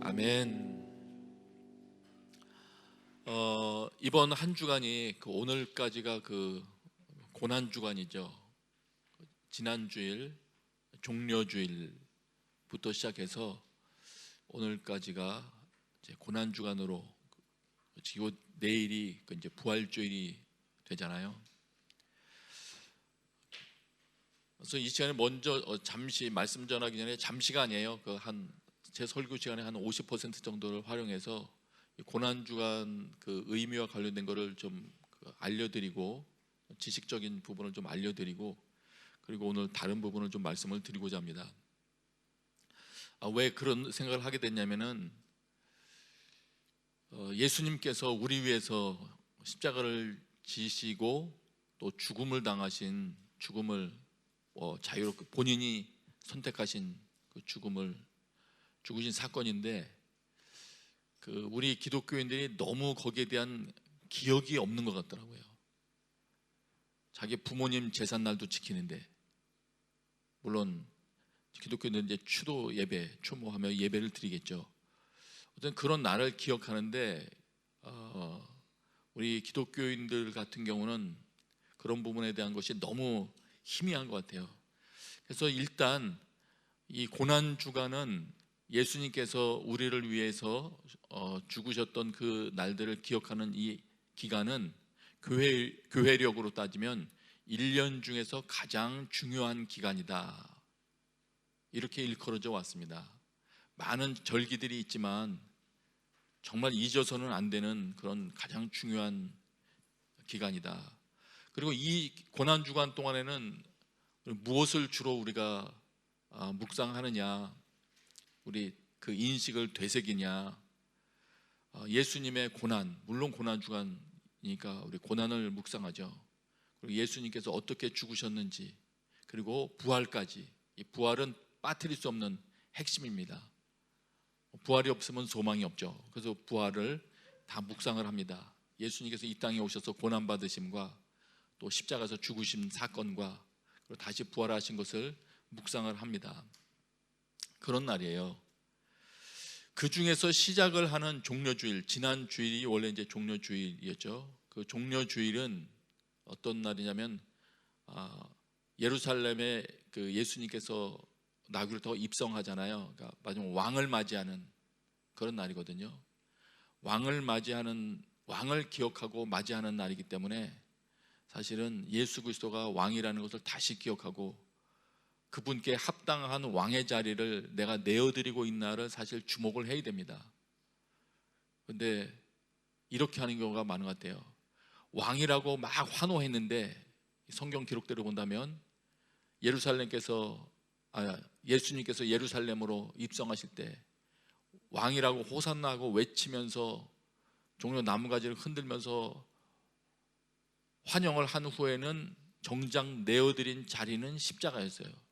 아멘. 어, 이번 한 주간이 그 오늘까지가 그 고난 주간이죠. 지난 주일 종려 주일부터 시작해서 오늘까지가 고난 주간으로 지금 내일이 그 이제 부활 주일이 되잖아요. 그래서 이 시간에 먼저 어, 잠시 말씀 전하기 전에 잠시가 아니에요. 그한 제 설교 시간에 한 50% 정도를 활용해서 이 고난 주간 그 의미와 관련된 거를 좀그 알려드리고 지식적인 부분을 좀 알려드리고 그리고 오늘 다른 부분을 좀 말씀을 드리고자 합니다. 아, 왜 그런 생각을 하게 됐냐면은 어, 예수님께서 우리 위해서 십자가를 지시고 또 죽음을 당하신 죽음을 어, 자유롭게 본인이 선택하신 그 죽음을 죽으신 사건인데 그 우리 기독교인들이 너무 거기에 대한 기억이 없는 것 같더라고요. 자기 부모님 제삿 날도 지키는데 물론 기독교인들은 이제 추도 예배, 추모하며 예배를 드리겠죠. 어떤 그런 날을 기억하는데 어, 우리 기독교인들 같은 경우는 그런 부분에 대한 것이 너무 희미한 것 같아요. 그래서 일단 이 고난 주간은 예수님께서 우리를 위해서 어, 죽으셨던 그 날들을 기억하는 이 기간은 교회 교회력으로 따지면 1년 중에서 가장 중요한 기간이다. 이렇게 일컬어져 왔습니다. 많은 절기들이 있지만 정말 잊어서는 안 되는 그런 가장 중요한 기간이다. 그리고 이 고난 주간 동안에는 무엇을 주로 우리가 아, 묵상하느냐, 우리 그 인식을 되새기냐, 아, 예수님의 고난, 물론 고난 주간이니까 우리 고난을 묵상하죠. 그리고 예수님께서 어떻게 죽으셨는지, 그리고 부활까지. 이 부활은 빠뜨릴 수 없는 핵심입니다. 부활이 없으면 소망이 없죠. 그래서 부활을 다 묵상을 합니다. 예수님께서 이 땅에 오셔서 고난 받으심과 또 십자가에서 죽으신 사건과 그리고 다시 부활하신 것을 묵상을 합니다. 그런 날이에요. 그 중에서 시작을 하는 종려주일, 지난 주일이 원래 이제 종려주일이었죠. 그 종려주일은 어떤 날이냐면 아, 예루살렘에 그 예수님께서 나귀를 더 입성하잖아요. 그러니까 마지막 왕을 맞이하는 그런 날이거든요. 왕을 맞이하는 왕을 기억하고 맞이하는 날이기 때문에 사실은 예수 그리스도가 왕이라는 것을 다시 기억하고 그분께 합당한 왕의 자리를 내가 내어드리고 있나를 사실 주목을 해야 됩니다. 근데 이렇게 하는 경우가 많은 것 같아요. 왕이라고 막 환호했는데 성경 기록대로 본다면 예루살렘께서 아, 예수님께서 예루살렘으로 입성하실 때 왕이라고 호산나고 외치면서 종려 나무가지를 흔들면서 환영을 한 후에는 정장 내어드린 자리는 십자가였어요.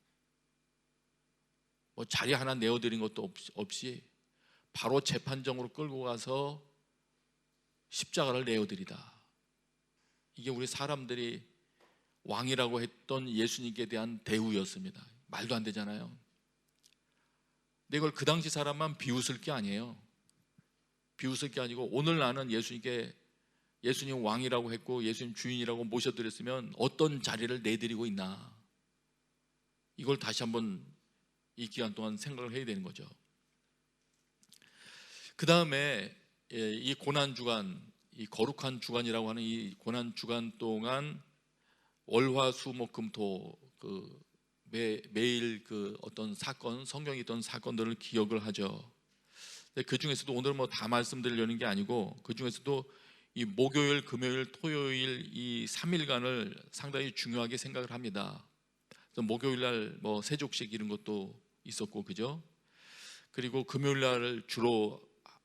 뭐 자리 하나 내어드린 것도 없이 바로 재판정으로 끌고 가서 십자가를 내어드리다. 이게 우리 사람들이 왕이라고 했던 예수님께 대한 대우였습니다. 말도 안 되잖아요. 근데 이걸 그 당시 사람만 비웃을 게 아니에요. 비웃을 게 아니고 오늘 나는 예수님께 예수님 왕이라고 했고 예수님 주인이라고 모셔드렸으면 어떤 자리를 내드리고 있나. 이걸 다시 한번 이 기간 동안 생각을 해야 되는 거죠. 그 다음에 예, 이 고난 주간, 이 거룩한 주간이라고 하는 이 고난 주간 동안 월화수목금토 그 매, 매일 그 어떤 사건, 성경에 있던 사건들을 기억을 하죠. 그 중에서도 오늘 뭐 다 말씀드리려는 게 아니고 그 중에서도 이 목요일, 금요일, 토요일 이 3일간을 상당히 중요하게 생각을 합니다. 목요일 날 뭐 세족식 이런 것도 있었고 그죠? 그리고 금요일 날을 주로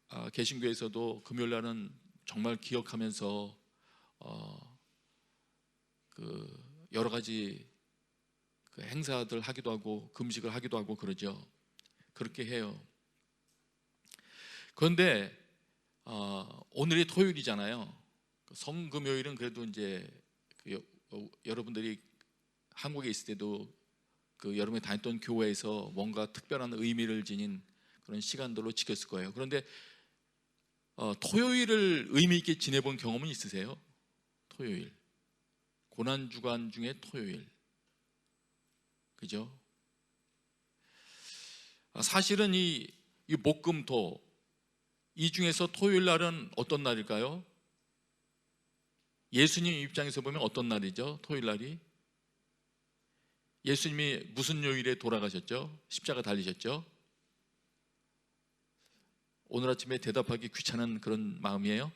아, 개신교에서도 금요일 날은 정말 기억하면서 어, 그 여러 가지 그 행사들 하기도 하고 금식을 하기도 하고 그러죠. 그렇게 해요. 그런데 어, 오늘이 토요일이잖아요. 그 성금요일은 그래도 이제 그 여, 어, 여러분들이 한국에 있을 때도 그 여러분이 다녔던 교회에서 뭔가 특별한 의미를 지닌 그런 시간들로 지켰을 거예요. 그런데 어, 토요일을 의미 있게 지내본 경험은 있으세요? 토요일 고난 주간 중에 토요일 그죠? 아, 사실은 이, 이 목금토 이 중에서 토요일 날은 어떤 날일까요? 예수님 입장에서 보면 어떤 날이죠? 토요일 날이 예수님이 무슨 요일에 돌아가셨죠? 십자가 달리셨죠? 오늘 아침에 대답하기 귀찮은 그런 마음이에요.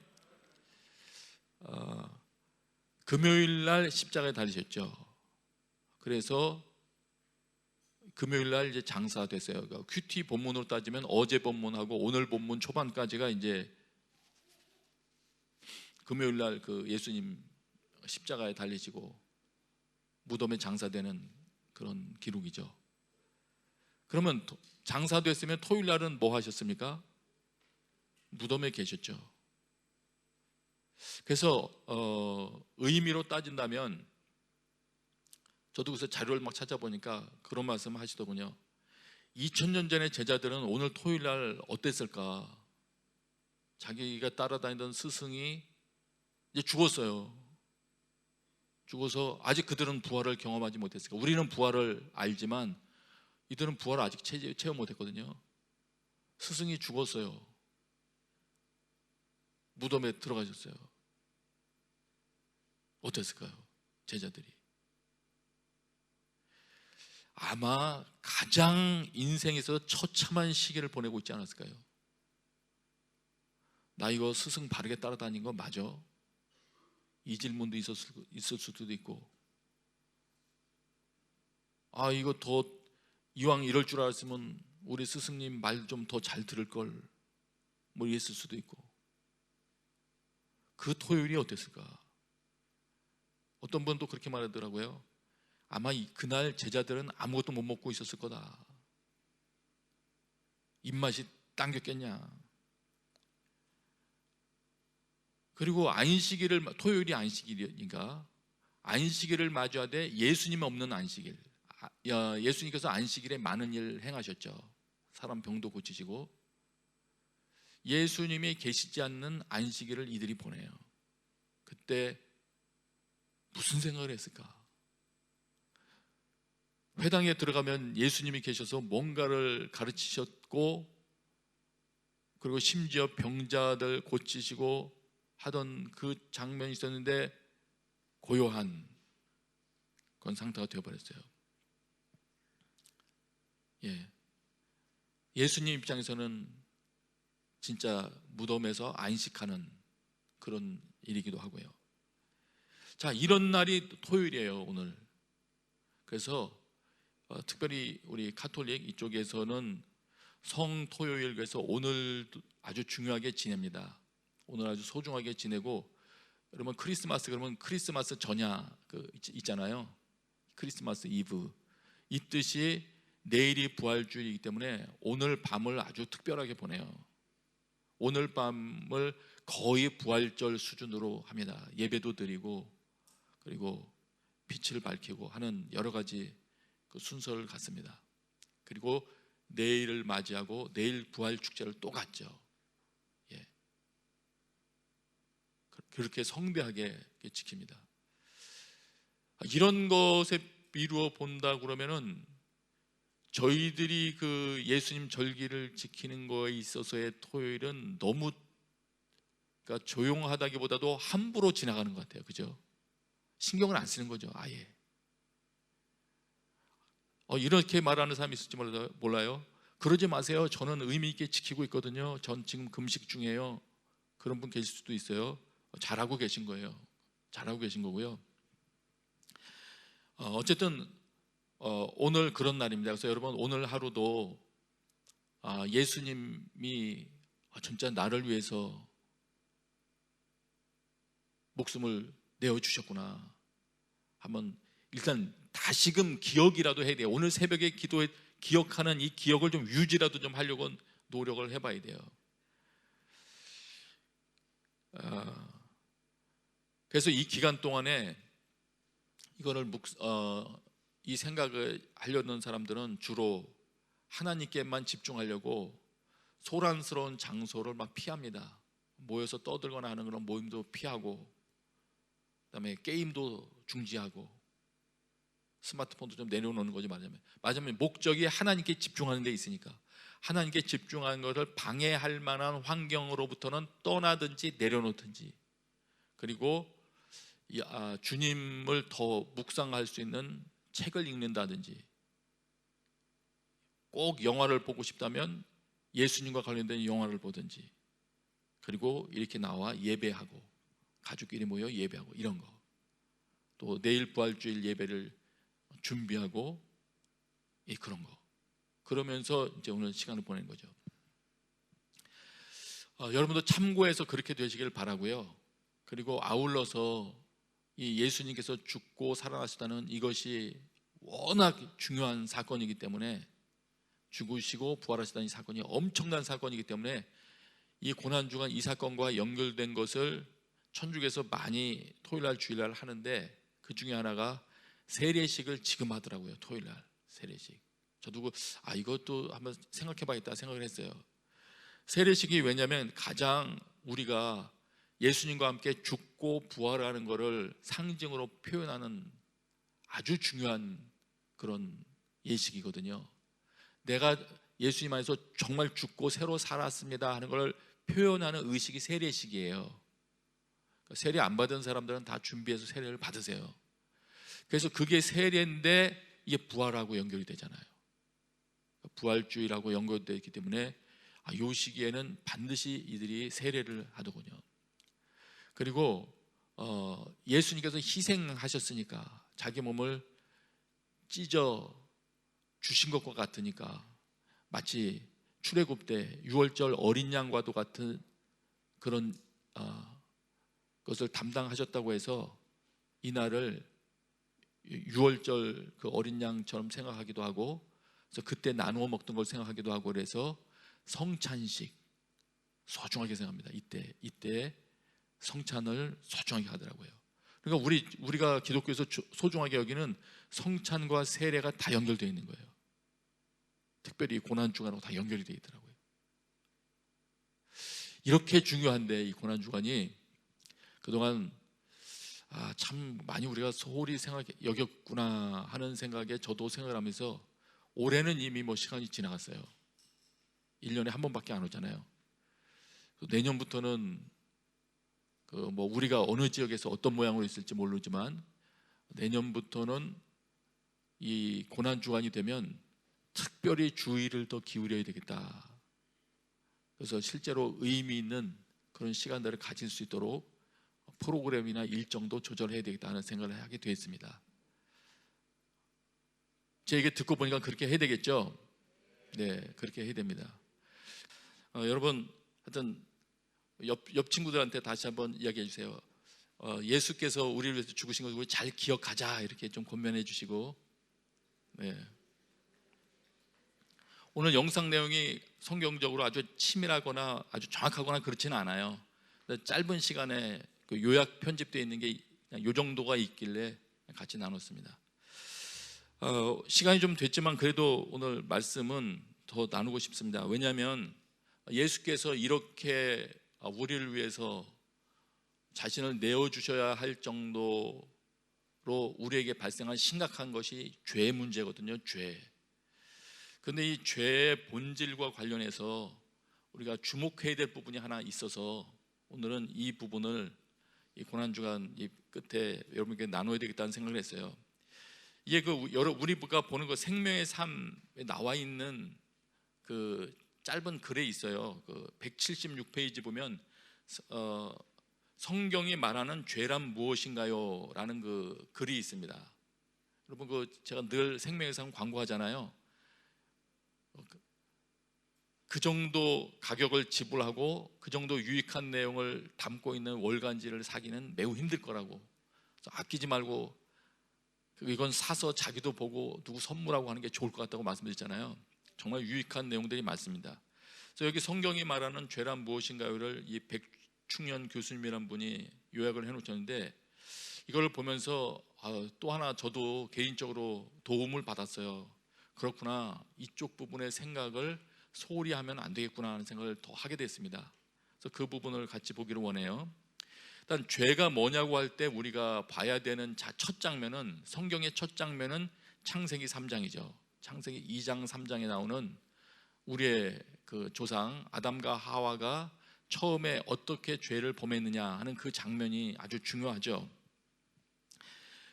어, 금요일 날 십자가에 달리셨죠. 그래서 금요일 날 이제 장사됐어요. 그러니까 큐티 본문으로 따지면 어제 본문하고 오늘 본문 초반까지가 이제 금요일 날 그 예수님 십자가에 달리시고 무덤에 장사되는 그런 기록이죠. 그러면 토- 장사됐으면 토요일 날은 뭐 하셨습니까? 무덤에 계셨죠. 그래서 어, 의미로 따진다면 저도 그래서 자료를 막 찾아보니까 그런 말씀 하시더군요. 2000년 전의 제자들은 오늘 토요일 날 어땠을까? 자기가 따라다니던 스승이 이제 죽었어요. 죽어서 아직 그들은 부활을 경험하지 못했으니까 우리는 부활을 알지만 이들은 부활을 아직 체- 체험 못했거든요. 스승이 죽었어요. 무덤에 들어가셨어요. 어땠을까요? 제자들이. 아마 가장 인생에서 처참한 시기를 보내고 있지 않았을까요? 나 이거 스승 바르게 따라다닌 거 맞아? 이 질문도 있었을, 있을 수도 있고 아 이거 더 이왕 이럴 줄 알았으면 우리 스승님 말 좀 더 잘 들을 걸 뭐 이랬을 수도 있고 그 토요일이 어땠을까? 어떤 분도 그렇게 말하더라고요. 아마 이- 그날 제자들은 아무것도 못 먹고 있었을 거다. 입맛이 당겼겠냐. 그리고 안식일을 토요일이 안식일이니까 안식일을 마주하되 예수님 없는 안식일. 아, 야, 예수님께서 안식일에 많은 일 행하셨죠. 사람 병도 고치시고 예수님이 계시지 않는 안식일을 이들이 보내요. 그때 무슨 생각을 했을까? 회당에 들어가면 예수님이 계셔서 뭔가를 가르치셨고 그리고 심지어 병자들 고치시고 하던 그 장면이 있었는데 고요한 그런 상태가 되어버렸어요. 예. 예수님 입장에서는 진짜 무덤에서 안식하는 그런 일이기도 하고요. 자, 이런 날이 토요일이에요, 오늘. 그래서 어, 특별히 우리 카톨릭 이쪽에서는 성 토요일 그래서 오늘 아주 중요하게 지냅니다. 오늘 아주 소중하게 지내고 여러분 크리스마스 그러면 크리스마스 전야 그 있- 있잖아요. 크리스마스 이브 이 뜻이 내일이 부활주일이기 때문에 오늘 밤을 아주 특별하게 보내요. 오늘 밤을 거의 부활절 수준으로 합니다. 예배도 드리고 그리고 빛을 밝히고 하는 여러 가지 그 순서를 갖습니다. 그리고 내일을 맞이하고 내일 부활 축제를 또 갖죠. 예. 그- 그렇게 성대하게 지킵니다. 아, 이런 것에 미루어 본다 그러면은 저희들이 그 예수님 절기를 지키는 거에 있어서의 토요일은 너무 그러니까 조용하다기보다도 함부로 지나가는 것 같아요. 그죠? 신경을 안 쓰는 거죠. 아예. 어, 이렇게 말하는 사람이 있을지 몰라- 몰라요. 그러지 마세요. 저는 의미 있게 지키고 있거든요. 전 지금 금식 중이에요. 그런 분 계실 수도 있어요. 어, 잘하고 계신 거예요. 잘하고 계신 거고요. 어, 어쨌든 어, 오늘 그런 날입니다. 그래서 여러분 오늘 하루도 아, 예수님이 아, 진짜 나를 위해서 목숨을 내어 주셨구나. 한번 일단 다시금 기억이라도 해야 돼요. 오늘 새벽에 기도에 기억하는 이 기억을 좀 유지라도 좀 하려고 노력을 해봐야 돼요. 아, 그래서 이 기간 동안에 이거를 묵, 어, 이 생각을 하려는 사람들은 주로 하나님께만 집중하려고 소란스러운 장소를 막 피합니다. 모여서 떠들거나 하는 그런 모임도 피하고 그다음에 게임도 중지하고 스마트폰도 좀 내려놓는 거지 말하자면. 말하자면 목적이 하나님께 집중하는 데 있으니까. 하나님께 집중하는 것을 방해할 만한 환경으로부터는 떠나든지 내려놓든지. 그리고 주님을 더 묵상할 수 있는 책을 읽는다든지 꼭 영화를 보고 싶다면 예수님과 관련된 영화를 보든지 그리고 이렇게 나와 예배하고 가족끼리 모여 예배하고 이런 거. 또 내일 부활주일 예배를 준비하고 이 그런 거. 그러면서 이제 오늘 시간을 보내는 거죠. 어, 여러분도 참고해서 그렇게 되시길 바라고요. 그리고 아울러서 이 예수님께서 죽고 살아나셨다는 이것이 워낙 중요한 사건이기 때문에 죽으시고 부활하시다는 이 사건이 엄청난 사건이기 때문에 이 고난 주간 이 사건과 연결된 것을 천주교에서 많이 토요일 날 주일 날 하는데 그 중에 하나가 세례식을 지금 하더라고요. 토요일 날 세례식. 저도 그, 아 이것도 한번 생각해 봐야겠다 생각을 했어요. 세례식이 왜냐면 가장 우리가 예수님과 함께 죽고 부활하는 것을 상징으로 표현하는 아주 중요한 그런 예식이거든요. 내가 예수님 안에서 정말 죽고 새로 살았습니다 하는 걸 표현하는 의식이 세례식이에요. 그러니까 세례 안 받은 사람들은 다 준비해서 세례를 받으세요. 그래서 그게 세례인데 이게 부활하고 연결이 되잖아요. 부활주의라고 연결되어 있기 때문에 아, 요 시기에는 반드시 이들이 세례를 하더군요. 그리고 어, 예수님께서 희생하셨으니까 자기 몸을 찢어 주신 것과 같으니까 마치 출애굽 때 유월절 어린 양과도 같은 그런 어, 것을 담당하셨다고 해서 이날을 유월절 그 어린 양처럼 생각하기도 하고 그래서 그때 나누어 먹던 걸 생각하기도 하고 그래서 성찬식 소중하게 생각합니다. 이때 이때 성찬을 소중하게 하더라고요. 그러니까 우리 우리가 기독교에서 소중하게 여기는 성찬과 세례가 다 연결되어 있는 거예요. 특별히 고난 주간하고 다 연결이 되어 있더라고요. 이렇게 중요한데 이 고난 주간이 그동안 아, 참 많이 우리가 소홀히 생각 여겼구나 하는 생각에 저도 생각을 하면서 올해는 이미 뭐 시간이 지나갔어요. 1년에 한 번밖에 안 오잖아요. 내년부터는 그 뭐 우리가 어느 지역에서 어떤 모양으로 있을지 모르지만 내년부터는 이 고난 주간이 되면 특별히 주의를 더 기울여야 되겠다. 그래서 실제로 의미 있는 그런 시간들을 가질 수 있도록 프로그램이나 일정도 조절해야 되겠다는 생각을 하게 되었습니다. 제 얘기 듣고 보니까 그렇게 해야 되겠죠? 네, 그렇게 해야 됩니다. 어, 여러분, 하여튼 옆, 옆 친구들한테 다시 한번 이야기해 주세요. 어, 예수께서 우리를 위해서 죽으신 것을 잘 기억하자 이렇게 좀 권면해 주시고, 네. 오늘 영상 내용이 성경적으로 아주 치밀하거나 아주 정확하거나 그렇지는 않아요. 짧은 시간에 그 요약 편집되어 있는 게 요 정도가 있길래 같이 나눴습니다. 어, 시간이 좀 됐지만 그래도 오늘 말씀은 더 나누고 싶습니다. 왜냐하면 예수께서 이렇게 우리를 위해서 자신을 내어 주셔야 할 정도로 우리에게 발생한 심각한 것이 죄 문제거든요. 죄. 근데 이 죄의 본질과 관련해서 우리가 주목해야 될 부분이 하나 있어서 오늘은 이 부분을 이 고난주간 이 끝에 여러분께 나눠야 되겠다는 생각을 했어요. 이게 그 여러 우리가 보는 그 생명의 삶에 나와 있는 그 짧은 글에 있어요. 그 176페이지 보면 어, 성경이 말하는 죄란 무엇인가요?라는 그 글이 있습니다. 여러분 그 제가 늘 생명의 삶 광고하잖아요. 그 정도 가격을 지불하고 그 정도 유익한 내용을 담고 있는 월간지를 사기는 매우 힘들 거라고 아끼지 말고 이건 사서 자기도 보고 누구 선물하고 하는 게 좋을 것 같다고 말씀드렸잖아요. 정말 유익한 내용들이 많습니다. 그래서 여기 성경이 말하는 죄란 무엇인가요를 이 백충현 교수님이란 분이 요약을 해놓으셨는데 이걸 보면서 아, 또 하나 저도 개인적으로 도움을 받았어요. 그렇구나 이쪽 부분의 생각을 소홀히 하면 안 되겠구나 하는 생각을 더 하게 됐습니다. 그래서 그 부분을 같이 보기를 원해요. 일단 죄가 뭐냐고 할 때 우리가 봐야 되는 자- 첫 장면은 성경의 첫 장면은 창세기 3장이죠. 창세기 2장 3장에 나오는 우리의 그 조상 아담과 하와가 처음에 어떻게 죄를 범했느냐 하는 그 장면이 아주 중요하죠.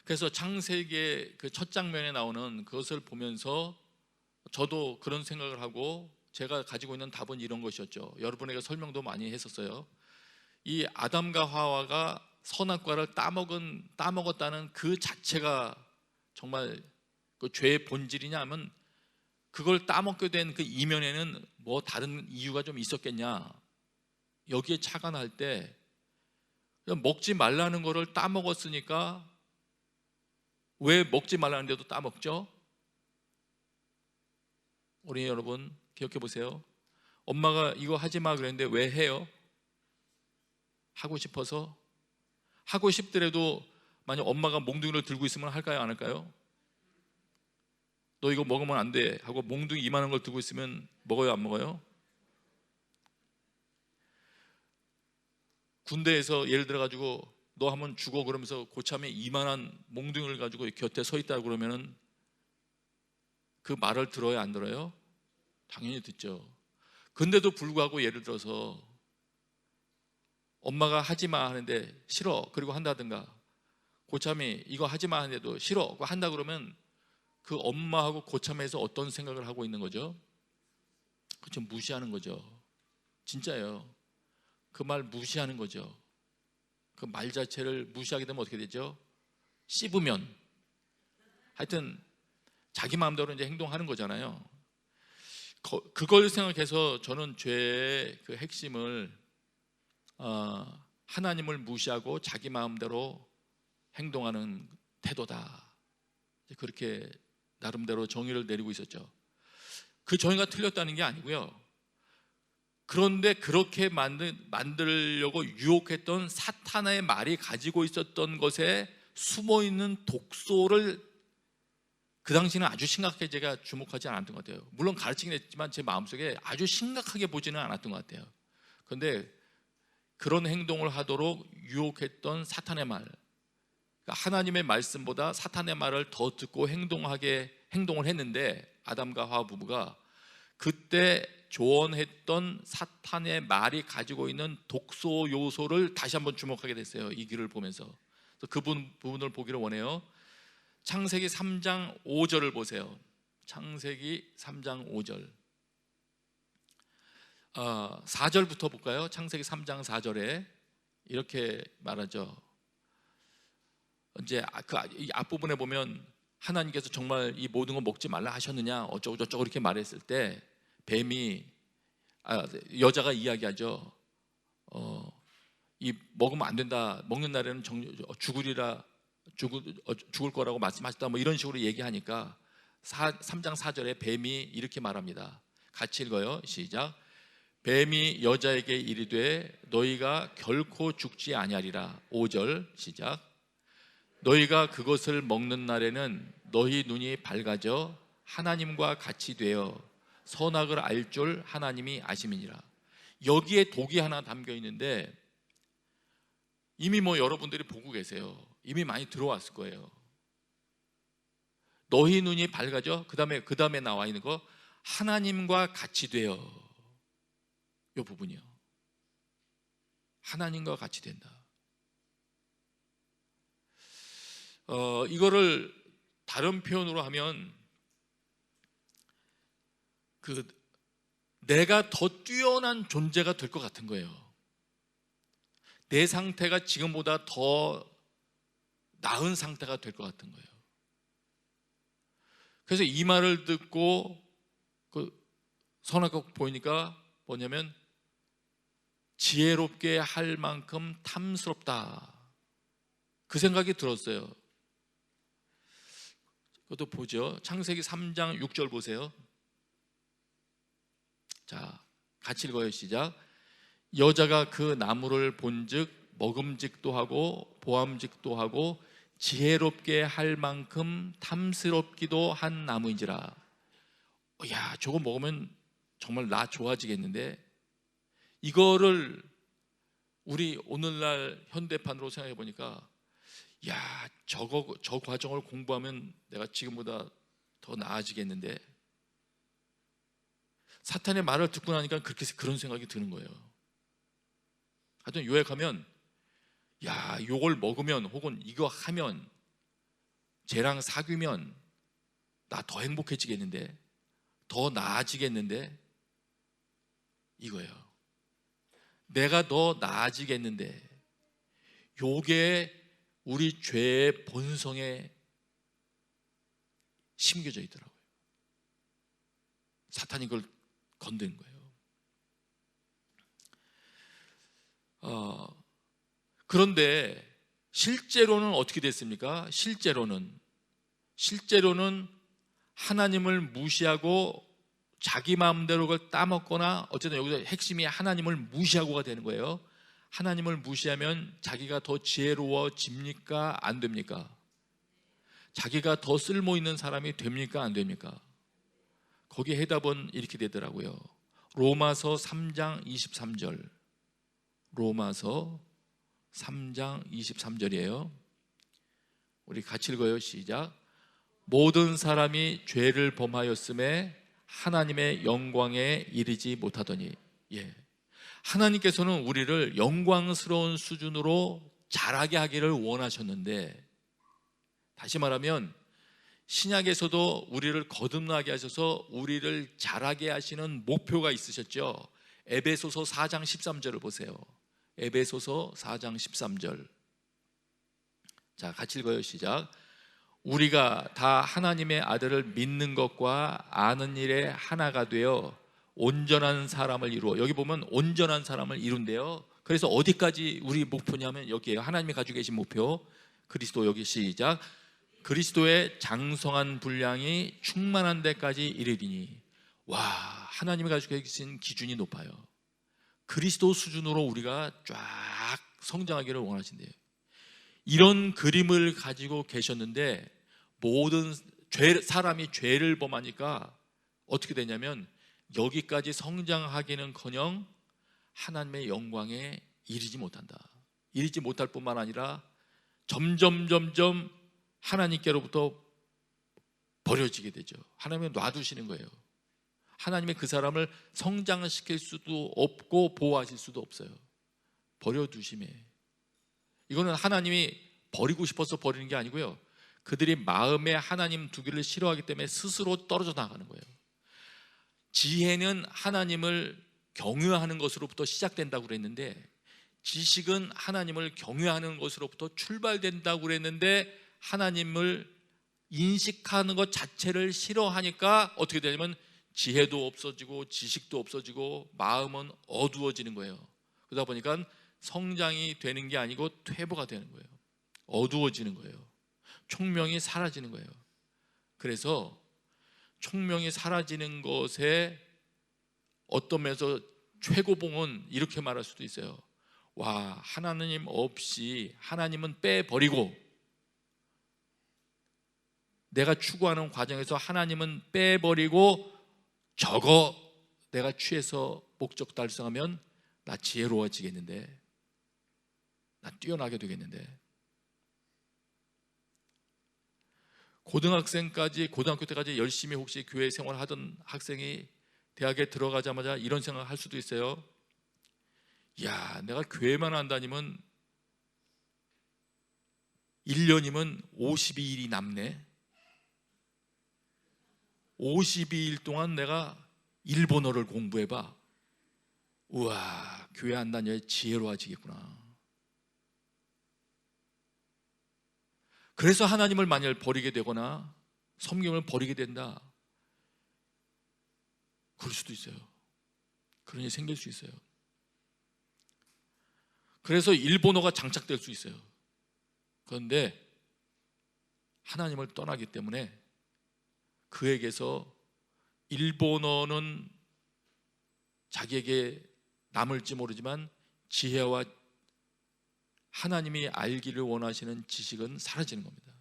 그래서 창세기의 그 첫 장면에 나오는 그것을 보면서 저도 그런 생각을 하고 제가 가지고 있는 답은 이런 것이었죠. 여러분에게 설명도 많이 했었어요. 이 아담과 하와가 선악과를 따먹은 따먹었다는 그 자체가 정말 그 죄의 본질이냐 하면 그걸 따먹게 된 그 이면에는 뭐 다른 이유가 좀 있었겠냐 여기에 착안할 때 먹지 말라는 거를 따먹었으니까 왜 먹지 말라는데도 따먹죠? 우리 여러분 기억해 보세요. 엄마가 이거 하지 마 그랬는데 왜 해요? 하고 싶어서 하고 싶더라도 만약 엄마가 몽둥이를 들고 있으면 할까요 안 할까요? 너 이거 먹으면 안 돼 하고 몽둥이 이만한 걸 들고 있으면 먹어요 안 먹어요? 군대에서 예를 들어 가지고 너 한번 죽어 그러면서 고참에 이만한 몽둥이를 가지고 곁에 서 있다 그러면은 그 말을 들어요 안 들어요? 당연히 듣죠. 근데도 불구하고 예를 들어서 엄마가 하지 마 하는데 싫어 그리고 한다든가 고참이 이거 하지 마 하는데도 싫어 한다 그러면 그 엄마하고 고참에서 어떤 생각을 하고 있는 거죠? 그좀 무시하는 거죠. 진짜예요. 그 말 무시하는 거죠. 그 말 자체를 무시하게 되면 어떻게 되죠? 씹으면 하여튼 자기 마음대로 이제 행동하는 거잖아요. 거- 그걸 생각해서 저는 죄의 그 핵심을 어, 하나님을 무시하고 자기 마음대로 행동하는 태도다. 그렇게 나름대로 정의를 내리고 있었죠. 그 정의가 틀렸다는 게 아니고요. 그런데 그렇게 만들, 만들려고 유혹했던 사탄의 말이 가지고 있었던 것에 숨어 있는 독소를 그 당시는 아주 심각하게 제가 주목하지 않았던 것 같아요. 물론 가르치긴 했지만 제 마음속에 아주 심각하게 보지는 않았던 것 같아요. 그런데 그런 행동을 하도록 유혹했던 사탄의 말, 하나님의 말씀보다 사탄의 말을 더 듣고 행동하게 행동을 했는데 아담과 하와 부부가 그때 조언했던 사탄의 말이 가지고 있는 독소 요소를 다시 한번 주목하게 됐어요. 이 길을 보면서 그 부분, 부분을 보기를 원해요. 창세기 3장 5절을 보세요. 창세기 3장 5절. 어, 4절부터 볼까요? 창세기 3장 4절에 이렇게 말하죠. 이제 그 앞부분에 보면 하나님께서 정말 이 모든 거 먹지 말라 하셨느냐 어쩌고 저쩌고 이렇게 말했을 때 뱀이 아, 여자가 이야기하죠. 어, 이 먹으면 안 된다. 먹는 날에는 정, 죽으리라 죽을, 어, 죽을 거라고 말씀하셨다. 뭐 이런 식으로 얘기하니까 4, 3장 4절에 뱀이 이렇게 말합니다. 같이 읽어요. 시작. 뱀이 여자에게 이르되 너희가 결코 죽지 아니하리라. 5절 시작. 너희가 그것을 먹는 날에는 너희 눈이 밝아져 하나님과 같이 되어 선악을 알 줄 하나님이 아심이니라. 여기에 독이 하나 담겨 있는데 이미 뭐 여러분들이 보고 계세요. 이미 많이 들어왔을 거예요. 너희 눈이 밝아져 그다음에 그다음에 나와 있는 거 하나님과 같이 되어 이 부분이요. 하나님과 같이 된다. 어, 이거를 다른 표현으로 하면 그 내가 더 뛰어난 존재가 될 것 같은 거예요. 내 상태가 지금보다 더 나은 상태가 될 것 같은 거예요. 그래서 이 말을 듣고 그 선악과 보이니까 뭐냐면 지혜롭게 할 만큼 탐스럽다. 그 생각이 들었어요. 그것도 보죠. 창세기 3장 6절 보세요. 자, 같이 읽어요. 시작. 여자가 그 나무를 본즉 먹음직도 하고 보암직도 하고 지혜롭게 할 만큼 탐스럽기도 한 나무인지라. 야, 저거 먹으면 정말 나 좋아지겠는데 이거를 우리 오늘날 현대판으로 생각해 보니까 야 저거 저 과정을 공부하면 내가 지금보다 더 나아지겠는데 사탄의 말을 듣고 나니까 그렇게 그런 생각이 드는 거예요. 하여튼 요약하면 야 요걸 먹으면 혹은 이거 하면 쟤랑 사귀면 나 더 행복해지겠는데 더 나아지겠는데 이거예요. 내가 더 나아지겠는데 요게 우리 죄의 본성에 심겨져 있더라고요. 사탄이 그걸 건든 거예요. 어, 그런데 실제로는 어떻게 됐습니까? 실제로는 실제로는 하나님을 무시하고 자기 마음대로 그걸 따먹거나 어쨌든 여기서 핵심이 하나님을 무시하고가 되는 거예요. 하나님을 무시하면 자기가 더 지혜로워집니까? 안 됩니까? 자기가 더 쓸모 있는 사람이 됩니까? 안 됩니까? 거기 해답은 이렇게 되더라고요. 로마서 3장 23절. 로마서 3장 23절이에요. 우리 같이 읽어요. 시작. 모든 사람이 죄를 범하였음에 하나님의 영광에 이르지 못하더니 예. 하나님께서는 우리를 영광스러운 수준으로 자라게 하기를 원하셨는데 다시 말하면 신약에서도 우리를 거듭나게 하셔서 우리를 자라게 하시는 목표가 있으셨죠. 에베소서 4장 13절을 보세요. 에베소서 4장 13절. 자, 같이 읽어요. 시작. 우리가 다 하나님의 아들을 믿는 것과 아는 일에 하나가 되어 온전한 사람을 이루어 여기 보면 온전한 사람을 이룬대요. 그래서 어디까지 우리 목표냐면 여기에요. 하나님이 가지고 계신 목표. 그리스도 여기 시작. 그리스도의 장성한 분량이 충만한 데까지 이르리니 와 하나님이 가지고 계신 기준이 높아요. 그리스도 수준으로 우리가 쫙 성장하기를 원하신대요. 이런 그림을 가지고 계셨는데 모든 죄, 사람이 죄를 범하니까 어떻게 되냐면 여기까지 성장하기는커녕 하나님의 영광에 이르지 못한다. 이르지 못할 뿐만 아니라 점점 점점 하나님께로부터 버려지게 되죠. 하나님이 놔두시는 거예요. 하나님의 그 사람을 성장시킬 수도 없고 보호하실 수도 없어요. 버려두심에. 이거는 하나님이 버리고 싶어서 버리는 게 아니고요. 그들이 마음에 하나님 두기를 싫어하기 때문에 스스로 떨어져 나가는 거예요. 지혜는 하나님을 경외하는 것으로부터 시작된다고 그랬는데 지식은 하나님을 경외하는 것으로부터 출발된다고 그랬는데 하나님을 인식하는 것 자체를 싫어하니까 어떻게 되냐면 지혜도 없어지고 지식도 없어지고 마음은 어두워지는 거예요. 그러다 보니까 성장이 되는 게 아니고 퇴보가 되는 거예요. 어두워지는 거예요. 총명이 사라지는 거예요. 그래서 총명이 사라지는 것에 어떤 면에서 최고봉은 이렇게 말할 수도 있어요. 와, 하나님 없이 하나님은 빼버리고 내가 추구하는 과정에서 하나님은 빼버리고 저거 내가 취해서 목적 달성하면 나 지혜로워지겠는데 나 뛰어나게 되겠는데 고등학생까지 고등학교 때까지 열심히 혹시 교회 생활하던 학생이 대학에 들어가자마자 이런 생각을 할 수도 있어요. 야, 내가 교회만 안 다니면 1년이면 52일이 남네. 52일 동안 내가 일본어를 공부해 봐. 우와, 교회 안 다녀야 지혜로워지겠구나. 그래서 하나님을 만약 버리게 되거나 성경을 버리게 된다. 그럴 수도 있어요. 그런 일이 생길 수 있어요. 그래서 일본어가 장착될 수 있어요. 그런데 하나님을 떠나기 때문에 그에게서 일본어는 자기에게 남을지 모르지만 지혜와 하나님이 알기를 원하시는 지식은 사라지는 겁니다.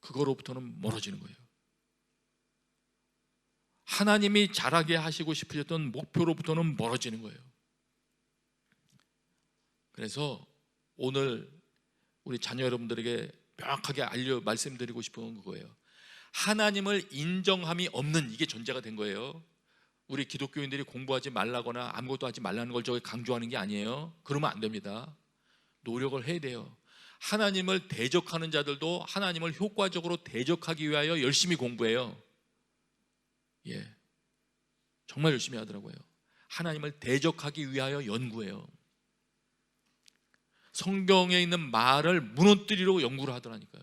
그거로부터는 멀어지는 거예요. 하나님이 잘하게 하시고 싶으셨던 목표로부터는 멀어지는 거예요. 그래서 오늘 우리 자녀 여러분들에게 명확하게 알려 말씀드리고 싶은 거예요. 하나님을 인정함이 없는 이게 전제가 된 거예요. 우리 기독교인들이 공부하지 말라거나 아무것도 하지 말라는 걸 저기 강조하는 게 아니에요. 그러면 안 됩니다. 노력을 해야 돼요. 하나님을 대적하는 자들도 하나님을 효과적으로 대적하기 위하여 열심히 공부해요. 예. 정말 열심히 하더라고요. 하나님을 대적하기 위하여 연구해요. 성경에 있는 말을 무너뜨리려고 연구를 하더라니까요.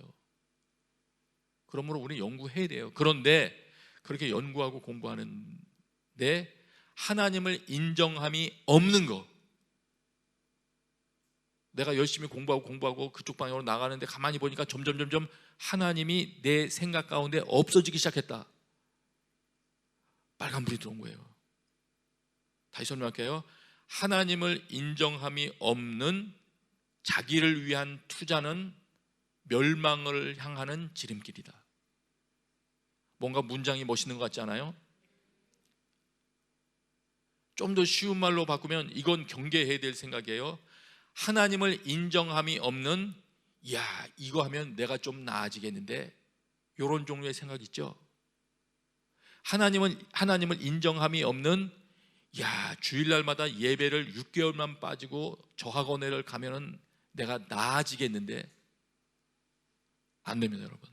그러므로 우리 연구해야 돼요. 그런데 그렇게 연구하고 공부하는데 하나님을 인정함이 없는 거. 내가 열심히 공부하고 공부하고 그쪽 방향으로 나가는데 가만히 보니까 점점 점점 하나님이 내 생각 가운데 없어지기 시작했다. 빨간 불이 들어온 거예요. 다시 설명할게요. 하나님을 인정함이 없는 자기를 위한 투자는 멸망을 향하는 지름길이다. 뭔가 문장이 멋있는 것 같지 않아요? 좀 더 쉬운 말로 바꾸면 이건 경계해야 될 생각이에요. 하나님을 인정함이 없는 야 이거 하면 내가 좀 나아지겠는데 이런 종류의 생각 있죠. 하나님은 하나님을 인정함이 없는 야 주일날마다 예배를 6개월만 빠지고 저 학원에를 가면은 내가 나아지겠는데 안 됩니다, 여러분.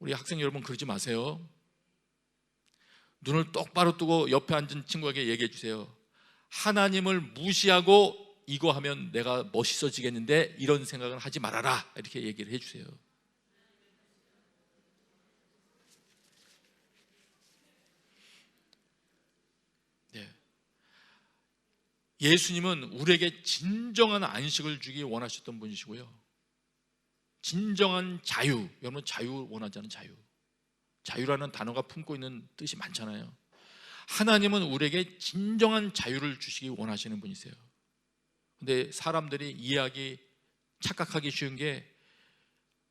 우리 학생 여러분 그러지 마세요. 눈을 똑바로 뜨고 옆에 앉은 친구에게 얘기해 주세요. 하나님을 무시하고 이거 하면 내가 멋있어지겠는데 이런 생각은 하지 말아라. 이렇게 얘기를 해 주세요. 네. 예수님은 우리에게 진정한 안식을 주기 원하셨던 분이시고요. 진정한 자유, 여러분 자유 않은 자유. 자유라는 단어가 품고 있는 뜻이 많잖아요. 하나님은 우리에게 진정한 자유를 주시기 원하시는 분이세요. 근데 사람들이 이해하기 착각하기 쉬운 게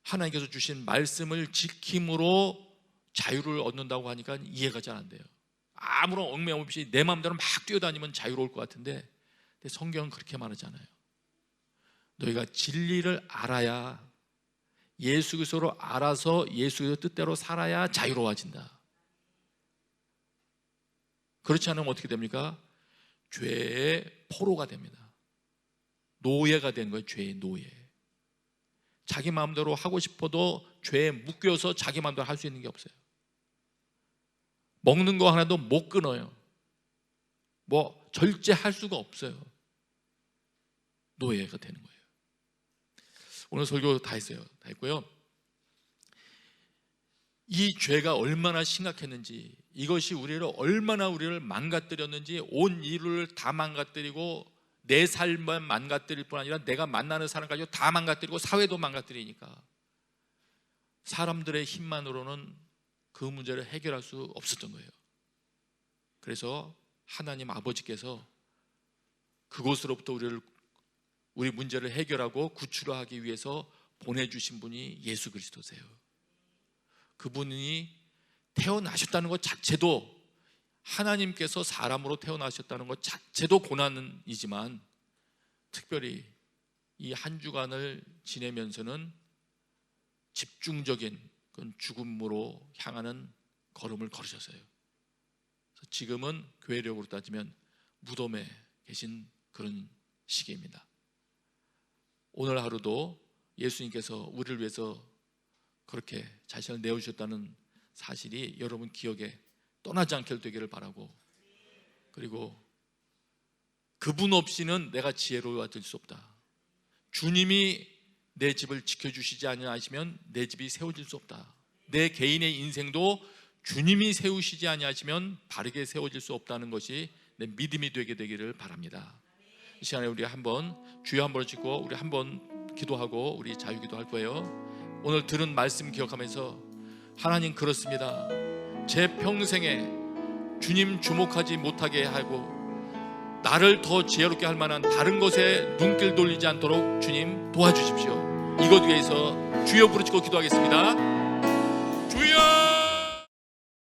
하나님께서 주신 말씀을 지킴으로 자유를 얻는다고 하니까 이해가 잘 안 돼요. 아무런 얽매임 없이 내 마음대로 막 뛰어다니면 자유로울 것 같은데 성경은 그렇게 말하잖아요. 너희가 진리를 알아야 예수 그리스도로 알아서 예수 그리스도 뜻대로 살아야 자유로워진다. 그렇지 않으면 어떻게 됩니까? 죄의 포로가 됩니다. 노예가 된 거예요. 죄의 노예. 자기 마음대로 하고 싶어도 죄에 묶여서 자기 마음대로 할 수 있는 게 없어요. 먹는 거 하나도 못 끊어요. 뭐 절제할 수가 없어요. 노예가 되는 거예요. 오늘 설교 다 했어요. 다 했고요. 이 죄가 얼마나 심각했는지 이것이 우리를 얼마나 우리를 망가뜨렸는지 온 인류를 다 망가뜨리고 내 삶만 망가뜨릴 뿐 아니라 내가 만나는 사람까지 다 망가뜨리고 사회도 망가뜨리니까 사람들의 힘만으로는 그 문제를 해결할 수 없었던 거예요. 그래서 하나님 아버지께서 그곳으로부터 우리를 우리 문제를 해결하고 구출하기 위해서 보내주신 분이 예수 그리스도세요. 그분이 태어나셨다는 것 자체도 하나님께서 사람으로 태어나셨다는 것 자체도 고난이지만 특별히 이 한 주간을 지내면서는 집중적인 그런 죽음으로 향하는 걸음을 걸으셨어요. 지금은 교회력으로 따지면 무덤에 계신 그런 시기입니다. 오늘 하루도 예수님께서 우리를 위해서 그렇게 자신을 내어주셨다는 사실이 여러분 기억에 떠나지 않게 되기를 바라고 그리고 그분 없이는 내가 지혜로워질 수 없다. 주님이 내 집을 지켜주시지 아니하시면 내 집이 세워질 수 없다. 내 개인의 인생도 주님이 세우시지 아니하시면 바르게 세워질 수 없다는 것이 내 믿음이 되게 되기를 바랍니다. 이 시간에 우리 한번 주여 한번 짓고 우리 한번 기도하고 우리 자유기도 할 거예요. 오늘 들은 말씀 기억하면서 하나님 그렇습니다. 제 평생에 주님 주목하지 못하게 하고 나를 더 지혜롭게 할 만한 다른 것에 눈길 돌리지 않도록 주님 도와주십시오. 이것 위해서 주여 부르짖고 기도하겠습니다.